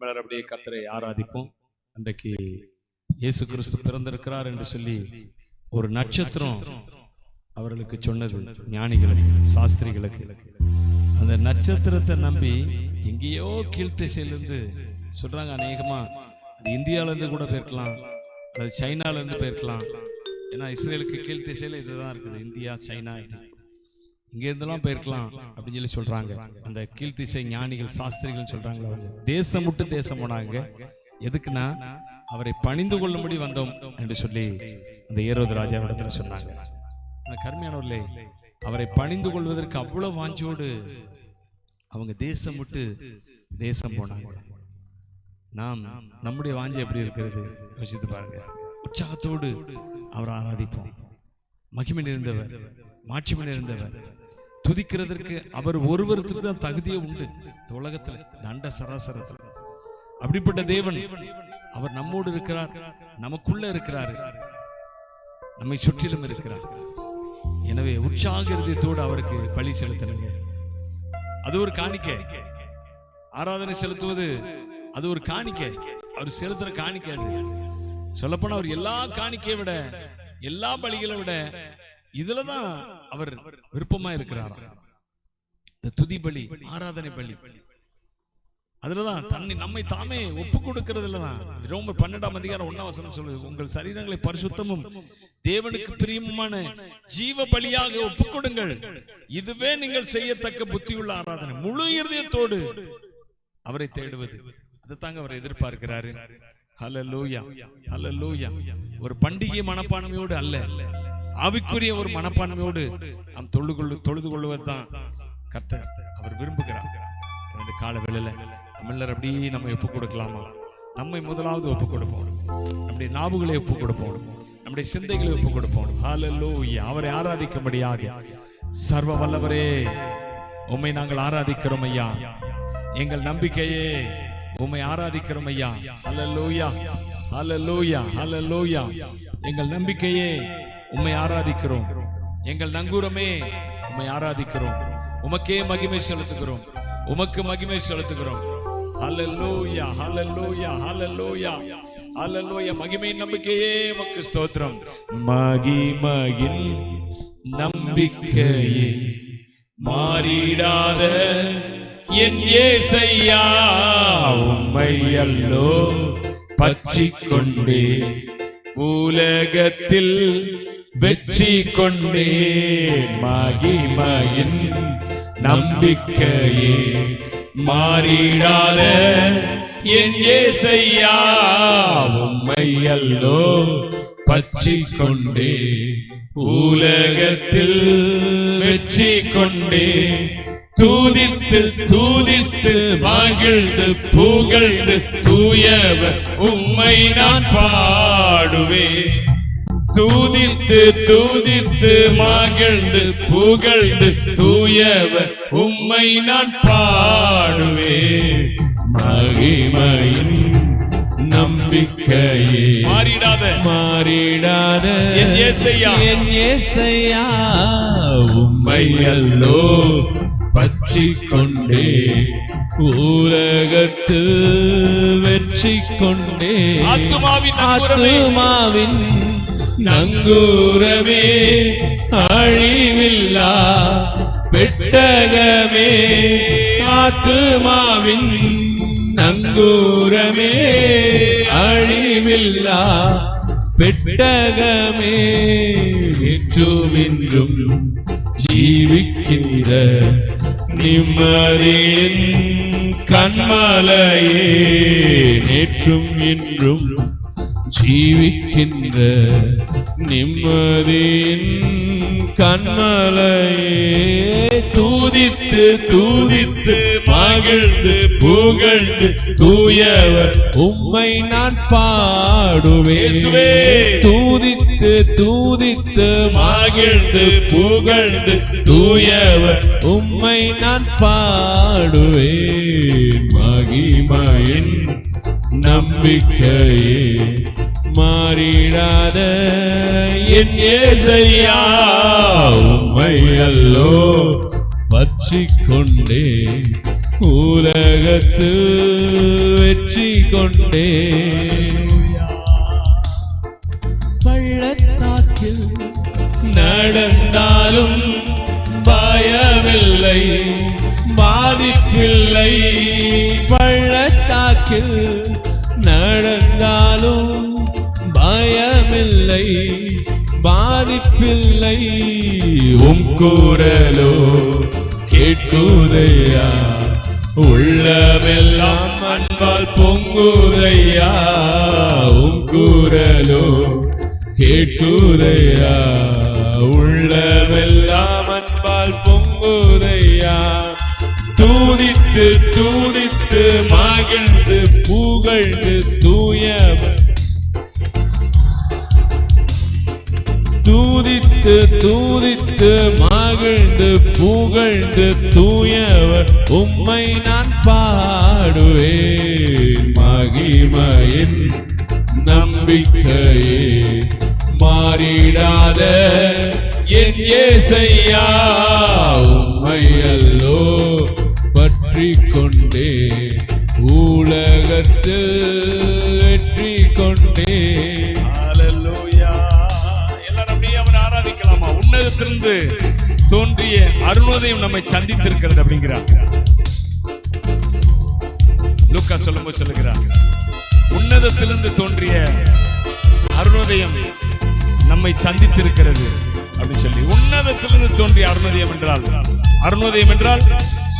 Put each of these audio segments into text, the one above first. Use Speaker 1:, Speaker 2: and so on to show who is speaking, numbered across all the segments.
Speaker 1: நம்மளர் அப்படியே கத்தரை ஆராதிப்போம். அன்றைக்கு இயேசு கிறிஸ்து பிறந்திருக்கிறார் என்று சொல்லி ஒரு நட்சத்திரம் அவர்களுக்கு சொன்னது ஞானிகளுக்கு சாஸ்திரிகளுக்கு. அந்த நட்சத்திரத்தை நம்பி எங்கேயோ கீழ்த்திசையிலிருந்து சொல்றாங்க அநேகமா அது இந்தியால இருந்து கூட போயிருக்கலாம் அது சைனால இருந்து போயிருக்கலாம். ஏன்னா இஸ்ரேலுக்கு கீழ்த்திசையில இதுதான் இருக்குது இந்தியா சைனா இங்க இருந்தெல்லாம் போயிருக்கலாம் அப்படின்னு சொல்லி சொல்றாங்க. அந்த கீழ்த்திசை ஞானிகள் சாஸ்திரிகள் சொல்றாங்களா அவங்க. தேசம் விட்டு தேசம் போனாங்க. எதுக்குன்னா அவரை பணிந்து கொள்ளும்படி வந்தோம் என்று சொல்லி அந்த ஏரோது ராஜாவிடத்துல சொன்னாங்க. ஆனா கருமையானவர்களே அவரை பணிந்து கொள்வதற்கு அவ்வளவு வாஞ்சியோடு அவங்க தேசம் விட்டு தேசம் போனாங்க. நாம் நம்முடைய வாஞ்சை எப்படி இருக்கிறது? யோசித்து பாருங்க. உற்சாகத்தோடு அவரை ஆராதிப்போம். மகிமை நிறைந்தவர் மாட்சிமை நிறைந்தவர் துதிக்கிறதற்கு அவர் ஒருவருக்கு தான் தகுதியே உண்டு. இந்த உலகத்துல தண்ட சராசரத்துல. அப்படிப்பட்ட தேவன் அவர் நம்மோடு இருக்கிறார் நமக்குள்ள இருக்கிறார். நம்மை சுற்றிலும் இருக்கிறார். எனவே உற்சாக இருதயத்தோடு அவருக்கு பலி செலுத்தணுங்க. அது ஒரு காணிக்க. ஆராதனை செலுத்துவது அது ஒரு காணிக்கை. அவர் செலுத்துற காணிக்க அது. சொல்லப்போனா அவர் எல்லா காணிக்கையை விட எல்லா பலிகளை விட இதுலதான் அவர் விருப்பமா இருக்கிறாராம் இந்த துதி பலி ஆராதனை பலி. அதுலதான் தன்னை நம்மை தாமே ஒப்பு கொடுக்கறதுல தான் ரோமர் பன்னெண்டாம் அதிகாரம் ஒன்னாம் வசனம் சொல்லுது உங்கள் சரீரங்களை பரிசுத்தமும் தேவனுக்கு பிரியமுமான ஜீவ பலியாக ஒப்பு கொடுங்கள். இதுவே நீங்கள் செய்யத்தக்க புத்தியுள்ள ஆராதனை. முழு இருதயத்தோடு அவரை தேடுவது. அதுதாங்க அவர் எதிர்பார்க்கிறாரு. ஹalleluya ஹalleluya. ஒரு பண்டிகை மனப்பான்மையோடு அல்ல. ஆவிக்குரிய ஒரு மனப்பான்மையோடு நாம் தொழுது கொள்ளு தொழுது கொள்வதுதான் கர்த்தர் அவர் விரும்புகிறார். இந்த கால வேளையில எல்லாரும் அப்படியே நம்ம ஒப்பு கொடுக்கலாமா? நம்மை முதலாவது ஒப்பு கொடுப்போம். நம்முடைய நாவுகளை ஒப்பு கொடுப்போம். நம்முடைய சிந்தைகளை ஒப்பு கொடுப்போம். ஹalleluya அவரை ஆராதிக்கும்படியாக. சர்வ வல்லவரே உம்மை நாங்கள் ஆராதிக்கிறோம் ஐயா. எங்கள் நம்பிக்கையே உம்மை ஆராதிக்கிறோம் ஐயா. ஹalleluya ஹalleluya ஹalleluya எங்கள் நம்பிக்கையே உம்மை ஆராதிக்கிறோம். எங்கள் நங்கூரமே உம்மை ஆராதிக்கிறோம். உமக்கே மகிமை செலுத்துகிறோம். உமக்கு மகிமை செலுத்துகிறோம். ஹalleluya ஹalleluya ஹalleluya. ஹalleluya. மகிமையின் நம்பிக்கையே உமக்கு ஸ்தோத்திரம். மகிமையின் நம்பிக்கையே மாறிடாத என் ஏசையா உம்மை அல்லோ பற்றி கொண்டே உலகத்தில் வெற்றி கொண்டேன். மகிமையின் நம்பிக்கையே மாறிடாத என் ஏசையா உம்மை அல்லோ பற்றிக் கொண்டே உலகத்தில் வெற்றி கொண்டே தூதித்து தூதித்து மகிழ்ந்து புகழ்ந்து தூயவர் உம்மை நான் பாடுவேன். தூதித்து தூதித்து மகிழ்ந்து புகழ்ந்து தூயவர் உம்மை நான் பாடுவேன். மகிமையின் நம்பிக்கையே. மாறிடாத. மாறிடாத.
Speaker 2: என் இயேசையா.
Speaker 1: என் ஏசையா உம்மை அல்லோ பற்றி கொண்டே உலகத்து வெற்றி கொண்டே
Speaker 2: ஆத்துமாவின்.
Speaker 1: ஆத்துமாவின் நங்கூரமே அழிவில்லா பெட்டகமே ஆத்துமாவின் நங்கூரமே அழிவில்லா பெட்டகமே. என்றும் ஜீவிக்கின்ற நிம்மதியின் கண்மலையே நேற்றும் இன்றும் ஜீவிக்கின்ற நிம்மதியின் கண்மலையே தூதித்து தூதித்து மகிழ்ந்து புகழ்ந்து தூயவர். உம்மை நான் பாடுவேன்.
Speaker 2: இயேசுவே.
Speaker 1: தூதித்து தூதித்து மகிழ்ந்து புகழ்ந்து தூயவர். உம்மை நான் பாடுவேன். மகிமையின் நம்பிக்கையே மாறிடாத என் ஏசையா உம்மை அல்லோ பற்றிக் கொண்டே உலகத்து
Speaker 2: வெற்றி கொண்டே பள்ளத்தாக்கில் நடந்தாலும் பயமில்லை பாதிப்பில்லை. பள்ளத்தாக்கில் நடந்தாலும் பயமில்லை பாதிப்பில்லை. உம் கூறலோ கேட்குதையா? உள்ளமெல்லாம் அன்பால் பொங்குதையா? உம் கூறலோ கேட்குதையா? உள்ளமெல்லாம் அன்பால் பொங்குதையா? தூதித்து தூதித்து மகிழ்ந்து புகழ்ந்து தூயவர். தூதித்து தூதித்து மகிழ்ந்து புகழ்ந்து தூயவர். உம்மை நான் பாடுவேன். மகிமையின் நம்பிக்கையே மாறிடாத என் ஏசையா. உம்மை அல்லோ உலகத்தில் வெற்றி கொண்டே
Speaker 1: எல்லாரும் அப்படியே ஆராதிக்கலாமா? உன்னதத்திலிருந்து தோன்றிய அருணோதயம் நம்மை சந்தித்திருக்கிறது அப்படிங்கிறார். லூக்கா சொல்லும்போது சொல்லுகிறார். உன்னதத்திலிருந்து தோன்றிய அருணோதயம் நம்மை சந்தித்திருக்கிறது அப்படின்னு சொல்லி. உன்னதத்திலிருந்து தோன்றிய அருணோதயம் என்றால் அருணோதயம் என்றால்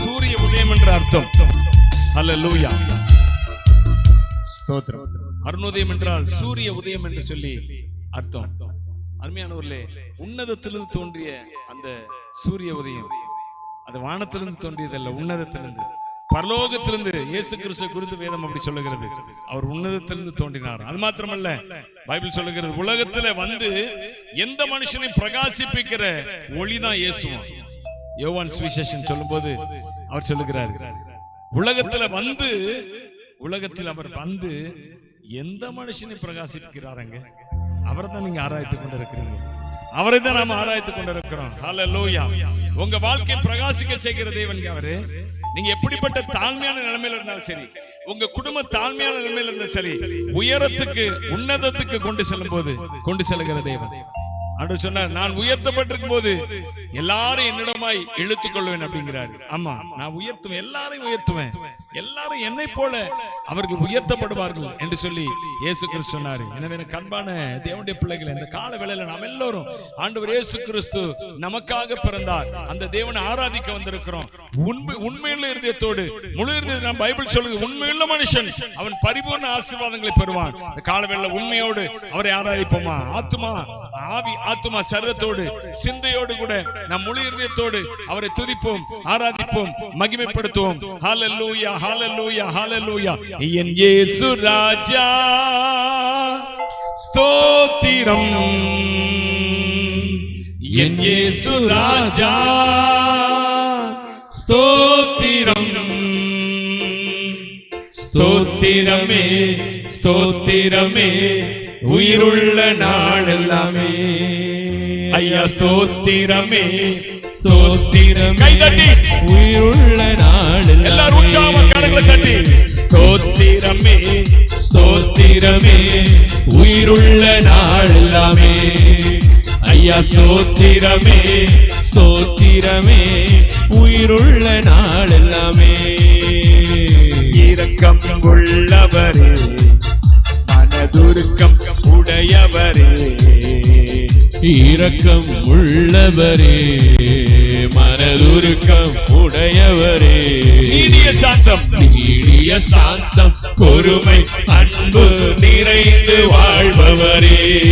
Speaker 1: சூரிய உதயம் என்ற அர்த்தம். அல்ல ஸ்தோத்திரம். அருணோதயம் என்றால் சூரிய உதயம் என்று சொல்லி அர்த்தம். அருமையானவர்களே உன்னதத்திலிருந்து தோன்றிய அந்த சூரிய உதயம். அது வானத்திலிருந்து தோன்றியதல்ல உன்னதத்திலிருந்து. பரலோகத்திலிருந்து இயேசு கிறிஸ்து குறித்து வேதம் அப்படி சொல்லுகிறது. அவர் உன்னதத்திலிருந்து தோன்றினார். அது மாத்திரமல்ல பைபிள் சொல்லுகிறது உலகத்துல வந்து எந்த மனுஷனை பிரகாசிப்பிக்கிற ஒளிதான் இயேசுவான் யோவான் சுவிசேஷன் சொல்லும்போது அவர் சொல்லுகிறார் உலகத்துல வந்து உலகத்தில் அவர் வந்து எந்த மனுஷனை பிரகாசிக்கிறாருங்க? அவரை தான் நீங்க ஆராய்த்து கொண்டிருக்கிறீங்க. அவரை தான் நாம ஆராய்த்து கொண்டிருக்கிறோம். ஹalleluya உங்க வாழ்க்கை பிரகாசிக்க செய்கிற தேவன் அவரு. நீங்க எப்படிப்பட்ட தாழ்மையான நிலைமையில இருந்தாலும் சரி உங்க குடும்ப தாழ்மையான நிலைமையில இருந்தாலும் சரி உயரத்துக்கு உன்னதத்துக்கு கொண்டு செல்லும் போது கொண்டு செல்கிற தேவன். அப்படின்னு சொன்னார் நான் உயர்த்தப்பட்டிருக்கும் போது எல்லாரும் என்னிடமாய் இழுத்துக் கொள்வேன் அப்படிங்கிறாரு. ஆமா நான் உயர்த்துவேன் எல்லாரையும் உயர்த்துவேன். எல்லாரும் என்னை போல அவர்கள் உயர்த்தப்படுவார்கள் என்று சொல்லி இயேசு கிறிஸ்து சொன்னாரு. எனவே எனக்கு அன்பான தேவனுடைய பிள்ளைகள் இந்த கால வேளையில நாம் எல்லோரும் ஆண்டவர் இயேசு கிறிஸ்து நமக்காக பிறந்தார். அந்த தேவனை ஆராதிக்க வந்திருக்கிறோம். உண்மை உண்மையுள்ள இருதயத்தோடு முழு இருதயம் நாம் பைபிள் சொல்லுது உண்மையுள்ள மனுஷன் அவன் பரிபூர்ண ஆசீர்வாதங்களை பெறுவான். இந்த கால வேளையில உண்மையோடு அவரை ஆராதிப்போமா? ஆத்துமா ஆவி ஆத்துமா சரத்தோடு சிந்தையோடு கூட நம் முழு இருதயத்தோடு அவரை துதிப்போம் ஆராதிப்போம் மகிமைப்படுத்துவோம். ஹalleluya ஹாலலூயா ஹாலலூயா என் இயேசு ராஜா ஸ்தோத்திரம். என் இயேசு ராஜா ஸ்தோத்திரம். ஸ்தோத்திரமே ஸ்தோத்திரமே உயிருள்ள நாடெல்லாமே ஐயா ஸ்தோத்திரமே. ஸ்தோத்திரமே.
Speaker 2: உயிருள்ள
Speaker 3: எல்லாரும் உற்சாகமா கரங்களை தட்டி.
Speaker 2: ஸ்தோத்திரமே ஸ்தோத்திரமே. உயிருள்ள நாளெல்லாமே. ஐயா ஸ்தோத்திரமே ஸ்தோத்திரமே. உயிருள்ள நாளெல்லாமே.
Speaker 1: இரக்கம் உள்ளவரே மனதுருக்கம் உடையவரே.
Speaker 2: இரக்கம் உள்ளவரே. மனதுருக்கம் உடையவரே.
Speaker 3: நீடிய சாந்தம்.
Speaker 2: நீடிய சாந்தம் பொறுமை அன்பு நிறைந்து வாழ்பவரே.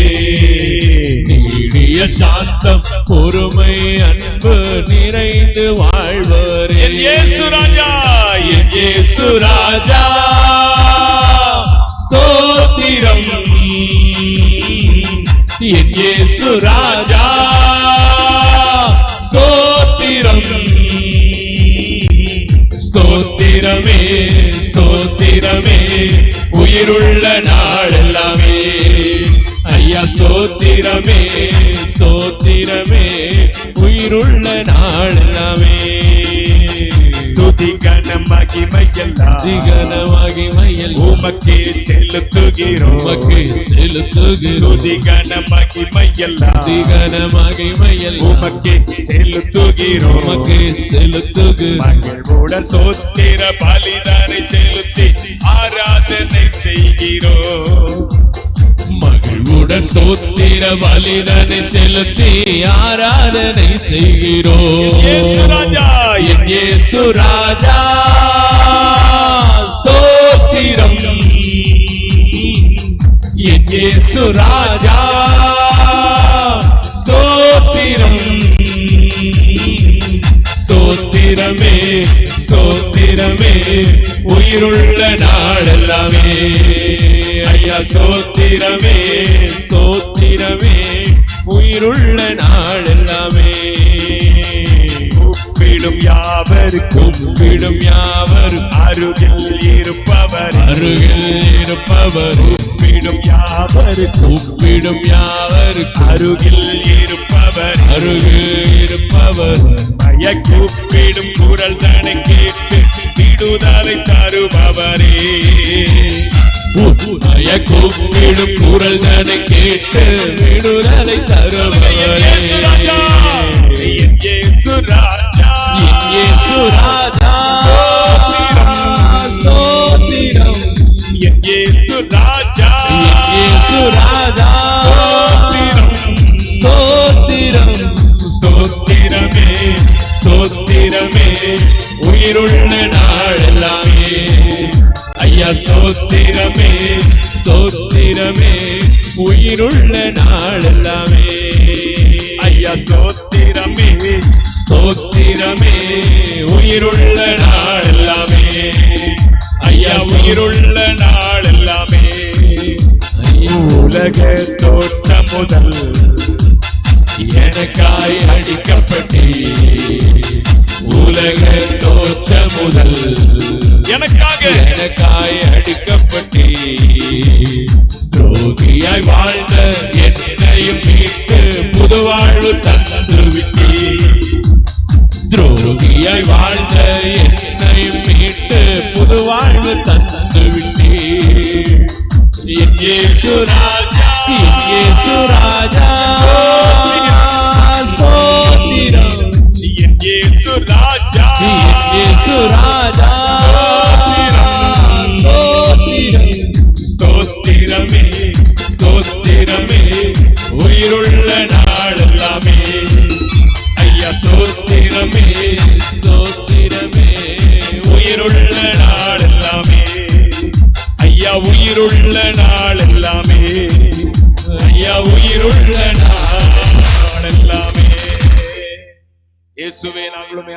Speaker 2: நீடிய சாந்தம் பொறுமை அன்பு நிறைந்து வாழ்பவரே.
Speaker 3: என் இயேசு வீரம்
Speaker 2: என் ராஜா ஸ்தோத்திரம் என் இயேசு ராஜா. ஸ்தோத்திரம். ஸ்தோத்திரமே ஸ்தோத்திரமே. உயிருள்ள நாளெல்லாமே. ஐயா ஸ்தோத்திரமே ஸ்தோத்திரமே. உயிருள்ள நாளெல்லாமே.
Speaker 1: துதி கன மகிமையெல்லாம்
Speaker 2: திகன மகிமையில்
Speaker 1: உமக்கே செலுத்துகிறோம்.
Speaker 2: உமக்கு செலுத்துகிறோம்.
Speaker 1: துதி கன மகிமையெல்லாம்
Speaker 2: திகன மகிமையில்
Speaker 1: உமக்கே செலுத்துகிறோம்.
Speaker 2: உமக்கு செலுத்துகிறோம்.
Speaker 1: மகிழ்வுடன் சோத்திர பலிதானை செலுத்தி ஆராதனை செய்கிறோம்.
Speaker 2: மகிழ்வுடன் சோத்திர பலிதனை செலுத்தி ஆராதனை செய்கிறோம்.
Speaker 1: இயேசு ராஜா,
Speaker 2: என் இயேசு ராஜா ஸ்தோத்திரம். என் இயேசு ராஜா ஸ்தோத்திரம். ஸ்தோத்திரமே ஸ்தோத்திரமே உயிருள்ள நாடெல்லாமே ஐயா ஸ்தோத்திரமே ஸ்தோத்திரமே உயிருள்ள நாடெல்லாமே
Speaker 1: கூப்பிடும் யாவருக்கும்
Speaker 2: கும்பிடும் யாவரும்
Speaker 1: அருகில் இருப்பவர்.
Speaker 2: அருகில் இருப்பவர்.
Speaker 1: கூப்பிடும் யாவருக்கும்
Speaker 2: கூப்பிடும் யாவருக்கும்
Speaker 1: அருகில் இருப்பவர்.
Speaker 2: அருகில் இருப்பவர்.
Speaker 1: மய கூப்பிடும் குரல் தனை கேட்டு விடுதலை தருபவரே.
Speaker 2: கூப்பிடும் குரல் தனை கேட்டு விடுதலை தருபவரே
Speaker 1: என் இயேசு ராஜா.
Speaker 2: என் இயேசு ராஜா. ஸ்தோத்திரம்.
Speaker 1: என் இயேசு ராஜா.
Speaker 2: என் இயேசு ராஜா. ஸ்தோத்திரம்.
Speaker 1: ஸ்தோத்திரமே ஸ்தோத்திரமே.
Speaker 2: உயிருள்ள ஸ்தோத்திரமே ஸ்தோத்திரமே உயிருள்ள நாளெல்லாமே
Speaker 1: ஐயா ஸ்தோத்திரமே
Speaker 2: ஸ்தோத்திரமே உயிருள்ள நாளெல்லாமே ஐயா
Speaker 1: உயிருள்ள நாளெல்லாமே உலக தோற்ற முதல்
Speaker 2: எனக்காய் அடிக்கப்பட்டே உலக தோற்ற முதல்
Speaker 1: எனக்காக
Speaker 2: எனக்காய் அடிக்கப்பட்டே. துரோகியாய் வாழ்ந்த என்னையும் மீட்டு புது வாழ்வு தந்து விட்டி. துரோகியாய் வாழ்ந்த என்னையும் மீட்டு புது வாழ்வு தந்து விட்டி. என் இயேசு ராஜா என் இயேசு ராஜா.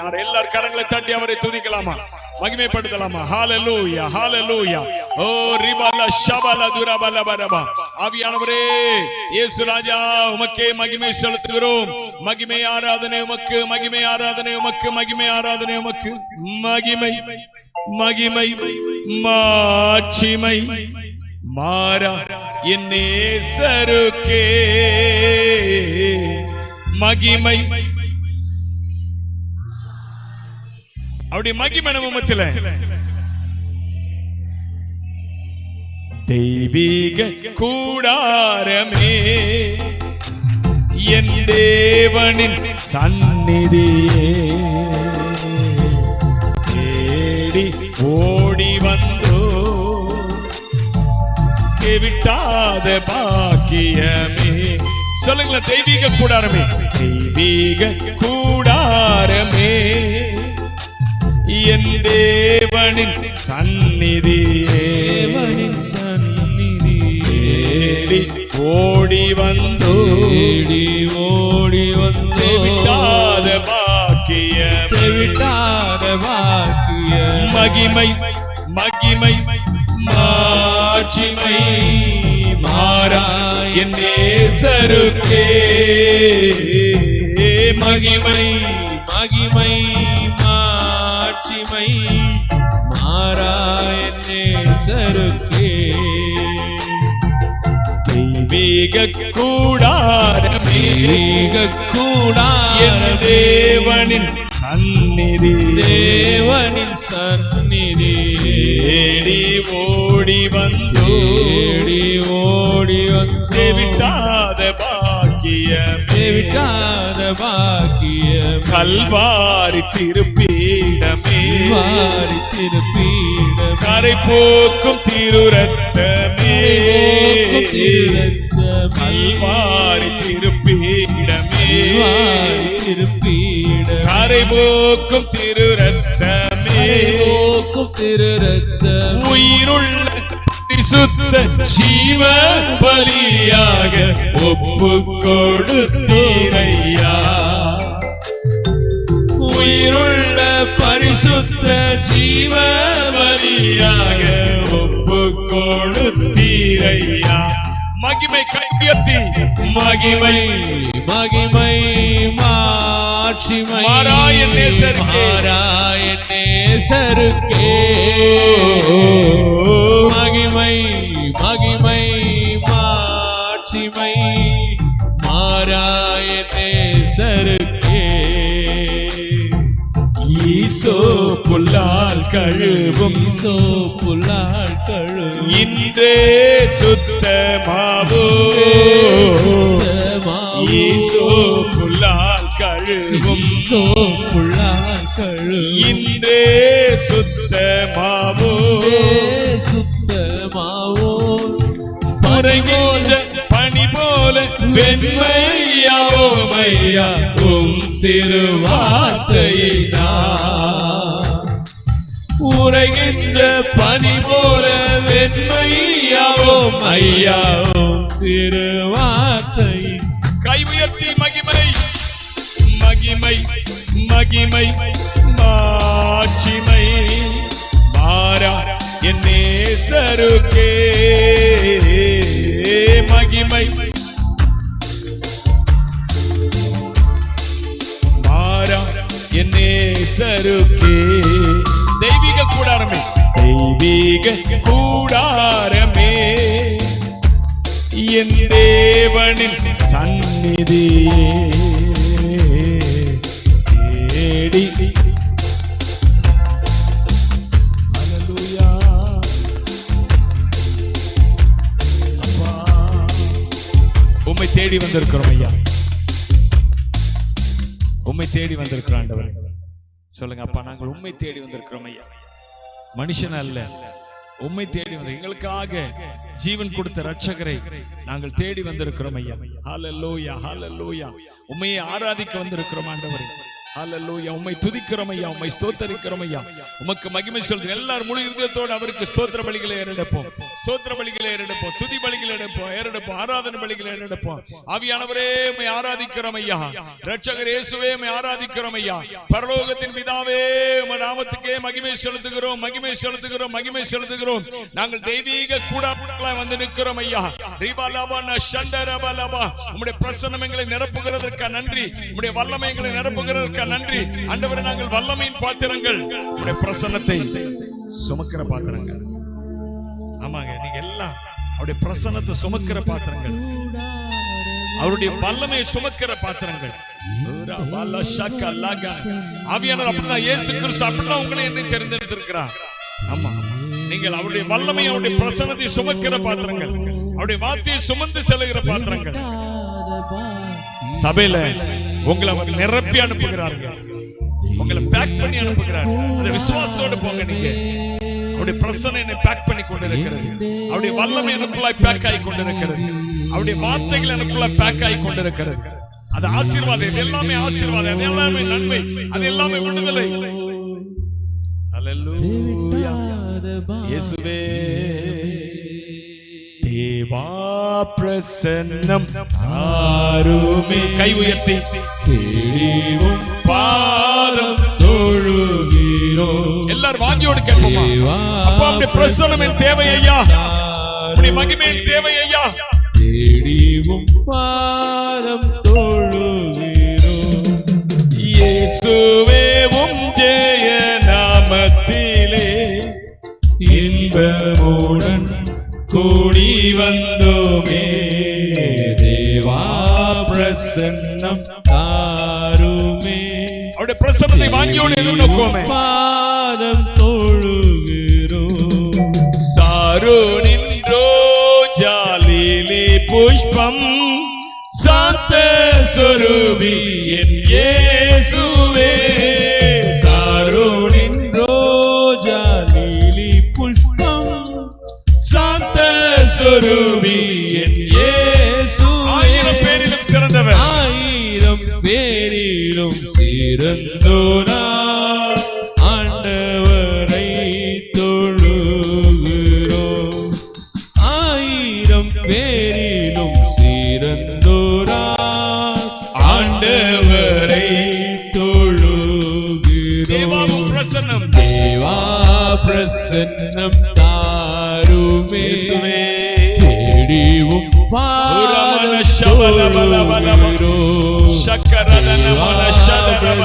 Speaker 1: நாங்களும் எல்லார் கரங்களை தட்டி அவரை துதிக்கலாமா? மகிமைப்படுத்தலாமா? ஹalleluya ஹalleluya ஓ ரிபல ஷபல துரபல பரபா. ஆவியானவரே இயேசு ராஜா உமக்கே மகிமை செலுத்துகிறோம். மகிமை ஆராதனை உமக்கு மகிமை ஆராதனை உமக்கு மகிமை ஆராதனை உமக்கு. மகிமை மகிமை மாட்சிமை மாறா. என் நேசருக்கே மகிமை அவருடைய மகிமை நம்ம மத்தியில. தெய்வீக கூடாரமே என் தேவனின் சந்நிதியே. தேடி ஓடி வந்தோ விட்டாத பாக்கியமே. சொல்லுங்களேன் தெய்வீக கூடாரமே. தெய்வீக கூடாரமே. என் தேவனின் சந்நிதியே
Speaker 2: தேவனின் சந்நிதியே
Speaker 1: தேடி ஓடி வந்தோ.
Speaker 2: தேடி ஓடி வந்து.
Speaker 1: விட்டாத பாக்கியமே
Speaker 2: விட்டாத பாக்கிய.
Speaker 1: மகிமை மகிமை மாட்சிமை மாறா என் நேசருக்கே. மகிமை
Speaker 2: மகிமை
Speaker 1: தெய்வீக கூடாரமே தேவனின் சந்நிதி
Speaker 2: தேவனின் சந்நிதி
Speaker 1: தேடி ஓடி வந்து
Speaker 2: தேடி ஓடி வந்து
Speaker 1: விட்டாத பாக்கிய
Speaker 2: விட்டாத பாக்கிய
Speaker 1: கல்வாரி திருப்பீடமே
Speaker 2: வாரி திருப்பீட
Speaker 1: கரை போக்கும் திருரத்தமே திருரத்த கல்வாரி திருப்பீடமே
Speaker 2: திருப்பீட
Speaker 1: கரை போக்கும் திருரத்தமே.
Speaker 2: போக்கும் திரு ரத்தம்
Speaker 1: உயிருள்ள சுத்த ஜீவ பலியாக ஒப்பு கொடுத்தீரையா உயிருள்ள பரிசுத்த ஜீவ பலியாக ஒப்பு கொடுத்தீரையா மகிமை கையத்தி மகிமை
Speaker 2: மகிமை மாட்சிமை.
Speaker 1: மாறாய நேசருக்கே.
Speaker 2: மாறாய நேசருக்கே. மகிமை மகிமை
Speaker 1: புல்லால் கழுவும்.
Speaker 2: சோ புல்லால் கழு
Speaker 1: இன்றே சுத்தமாவோ புல்லால் கழுவும்.
Speaker 2: சோ புல்லால் கழு
Speaker 1: இன்றே சுத்தமாவோ
Speaker 2: சுத்தமாவோ
Speaker 1: உரைகின்ற பனி போல ஐயா உம் திருவார்த்தையினா
Speaker 2: உரைகின்ற பனி போல வெண்மையாவும் ஐயாவும் திருவார்த்தை
Speaker 1: கை உயர்த்தி மகிமை மகிமை மகிமை மாட்சிமை. மாறா என் நேசருக்கே தேவனின் சந்நிதியே தேடி. உம்மை தேடி வந்திருக்கிறோம் ஐயா. உம்மை தேடி வந்திருக்கிறோம் சொல்லுங்க அப்பா நாங்கள் உண்மை தேடி வந்திருக்கிறோம் ஐயா. மனுஷன் அல்ல. உண்மை தேடி வந்து எங்களுக்காக ஜீவன் கொடுத்த ரட்சகரை நாங்கள் தேடி வந்திருக்கிறோம் ஐயா. ஹalleluya ஹalleluya. உண்மையை ஆராதிக்க வந்திருக்கிறோம் ஆண்டவரே. ஹalleluya. உம்மை துதிக்கிறோம் ஐயா உம்மை ஸ்தோத்தரிக்கிறோம் ஐயா உமக்கு மகிமை சொல்றோம் எல்லாரும் முழு இருதயத்தோடு அவருக்கு ஸ்தோத்திர பலிகளை ஏறெடுப்போம். ஸ்தோத்திர பலிகளை ஏறெடுப்போம். துதி பலிகளை எடுப்போம் ஏறெடுப்போம். ஆராதனை பலிகளை ஏறெடுப்போம். ஆவியானவரே உம்மை ஆராதிக்கிறோம் ஐயா ரட்சகர் இயேசுவே உம்மை ஆராதிக்கிறோம் ஐயா பரலோகத்தின் பிதாவே உம நாமத்துக்கே மகிமை செலுத்துகிறோம். மகிமை செலுத்துகிறோம். மகிமை செலுத்துகிறோம். நாங்கள் தெய்வீக கூடாரங்களாய் வந்து நிற்கிறோம் ஐயா ரீபாலாபா நஷண்டரபாலாபா உம்முடைய பிரசன்னம் எங்களை நிரப்புகிறதற்கா நன்றி. உம்முடைய வல்லமை எங்களை நிரப்புகிறதற்கா நன்றி. அண்டவரை நாங்கள் வல்லமையின் பாத்திரங்கள். பிரசன்னத்தை சுமக்கிற பாத்திரங்கள். ஆமாங்க நீங்க எல்லாம் அவருடைய பிரசன்னத்தை சுமக்கிற பாத்திரங்கள். அவருடைய வல்லமையை சுமக்கிற பாத்திரங்கள். ஆவியானவர் அப்படிதான் இயேசு கிறிஸ்து அப்படிதான் உங்களை தெரிந்தெடுத்திருக்கிறார். ஆமா நீங்கள் அவருடைய வல்லமை அவருடைய பிரசன்னத்தை சுமக்கிற பாத்திரங்கள். அவருடைய வார்த்தையை சுமந்து செல்லுகிற பாத்திரங்கள். சபையில உங்களை அவர் நிரப்பி அனுப்புகிறார்கள் உங்களை பேக் பண்ணி அனுப்புகிறார். அந்த விசுவாசத்தோட போங்க நீங்க. அவருடைய பிரசனை என்னை பேக் பண்ணி கொண்டிருக்கிறது. அவருடைய வல்லமை எனக்குள்ளாய் பேக் ஆகி கொண்டிருக்கிறது. அவருடைய வார்த்தைகள் எனக்குள்ளாய் பேக் ஆகி கொண்டிருக்கிறது. அது ஆசீர்வாதம். இது எல்லாமே ஆசீர்வாதம். அது எல்லாமே நன்மை. அது எல்லாமே விடுதலை. இயேசுவே. தேவா பிரசன்னம். ஆருமே கை உயர்த்தி தேடிவும் பாதம் தொழுகிறோ. எல்லாரும் வாங்கியோடு கேட்போமா? அப்பா அப்படி பிரசன்னம் என் தேவை ஐயா. அப்படி மகிமை என் தேவை ஐயா.
Speaker 2: தேடிவும் பாதம் தொழுகிறோ.
Speaker 1: இயேசுவே உம் ஜெய நாமத்திலே
Speaker 2: இன்பமுடன் தேவா பிரசன்னம் தாருமே
Speaker 1: அவருடைய பிரசன்னத்தை பிரசனத்தை வாங்கியோடு எதிர்நோக்குவோமே
Speaker 2: பாதம் தொழுகிறோம்
Speaker 1: சாரோனின் ரோஜாலிலே புஷ்பம் சாந்த ஆயிரம் பேரிலும்
Speaker 2: சிறந்தோனா ஆண்டவரை தொழுகிறோம் ஆயிரம் பேரிலும் சிறந்தோனா ஆண்டவரை
Speaker 1: தேவாவும்
Speaker 2: தொழுகிறோம்
Speaker 1: பிரசன்னம்
Speaker 2: தேவா பிரசன்னம் தாருமே
Speaker 1: இயேசுவே.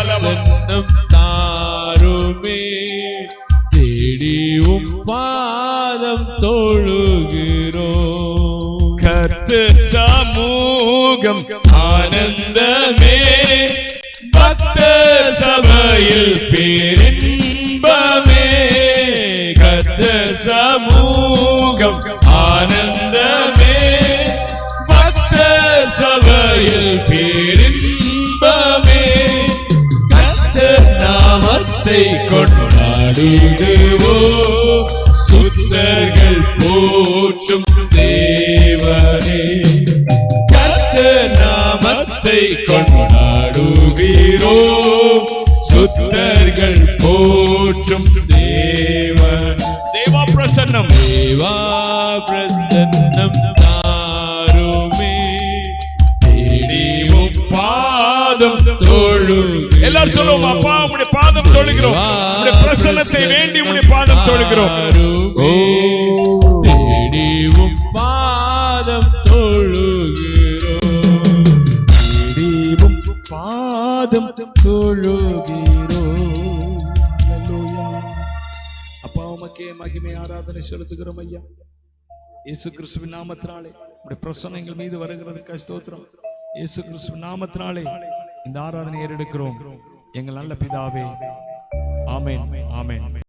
Speaker 1: சதரபலப.
Speaker 2: தாருமே தேடி பாதம் தொழுகிறோ
Speaker 1: கத்து சமூகம் ஆனந்தமே பக்த சபையில் பேரின்பமே கொண்டாடுகிறவோ சுத்தர்கள் போற்றும் தேவனே. கர்த்தர் நாமத்தை கொண்டாடுகிறோ சுத்தர்கள் போற்றும் தேவன். தேவா பிரசன்னம்
Speaker 2: தேவா பிரசன்னம்
Speaker 1: பாதம்
Speaker 2: தொழு
Speaker 1: எல்லாரும் சொல்லுவோம் அப்பா உம்முடைய பாதம் தொழுகிறோம். உம்முடைய பிரசன்னத்தை வேண்டி உம்முடைய பாதம் தொழுகிறோம்.
Speaker 2: தேடிவும் பாதம் தொழுகிறோம்
Speaker 1: தேடிவும் பாதம் தொழுகிறோம். அப்பா உமக்கே மகிமை ஆராதனை செலுத்துகிறோம் ஐயா. இயேசு கிறிஸ்துவின் நாமத்தினாலே உடைய பிரசன்னம் எங்கள் மீது வருகிறதுக்கு ஸ்தோத்திரம். இயேசு கிறிஸ்துவின் நாமத்தினாலே இந்த ஆராதனை ஏறெடுக்கிறோம். எங்கள் நல்ல பிதாவே. ஆமேன். ஆமேன்.